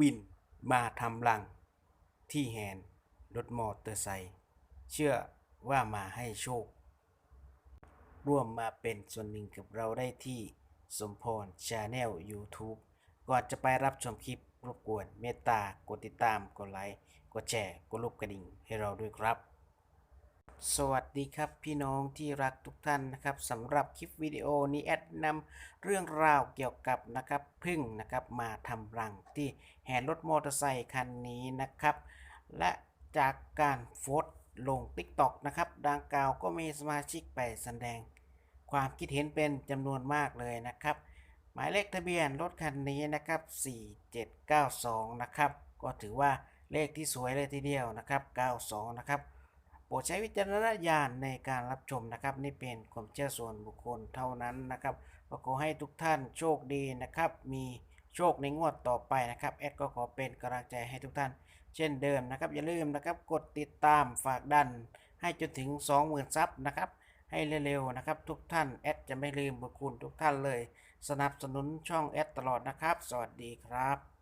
บินมาทำรังที่แฮนรถมอเตอร์ไซค์เชื่อว่ามาให้โชค ร่วมมาเป็นส่วนหนึ่งกับเราได้ที่สมพรชาแนล YouTube ก่อนจะไปรับชมคลิปรบกวนเมตตากดติดตาม กดไลค์ กดแชร์ กดรูปกระดิ่งให้เราด้วยครับ สวัสดีครับพี่น้องที่รักทุกท่านนะครับสำหรับคลิปวิดีโอนี้แอดนำเรื่องราวเกี่ยวกับนะครับพึ่งนะครับมาทำรังที่แห่รถมอเตอร์ไซค์คันนี้นะครับ และจากการโพสต์ลง TikTok นะครับดังกล่าวก็มีสมาชิกไปแสดง ความคิดเห็นเป็นจำนวนมากเลยนะครับ หมายเลขทะเบียนรถคันนี้นะครับ 4792 นะครับ ก็ถือว่าเลขที่สวยเลยทีเดียวนะครับ 92 นะครับ โปรดใช้วิจารณญาณในการรับชมนะครับ นี่เป็นความเชื่อส่วนบุคคลเท่านั้นนะครับก็ขอให้ทุกท่านโชคดีนะครับ มีโชคในงวดต่อไปนะครับแอดก็ขอเป็นกำลังใจให้ทุกท่าน เช่นเดิมนะครับ อย่าลืมนะครับกดติดตามฝากดัน ให้จนถึง 20,000ซับนะครับให้เร็วๆนะครับ ทุกท่านแอดจะไม่ลืมบุญคุณทุกท่านเลย สนับสนุนช่องแอดตลอดนะครับ สวัสดีครับ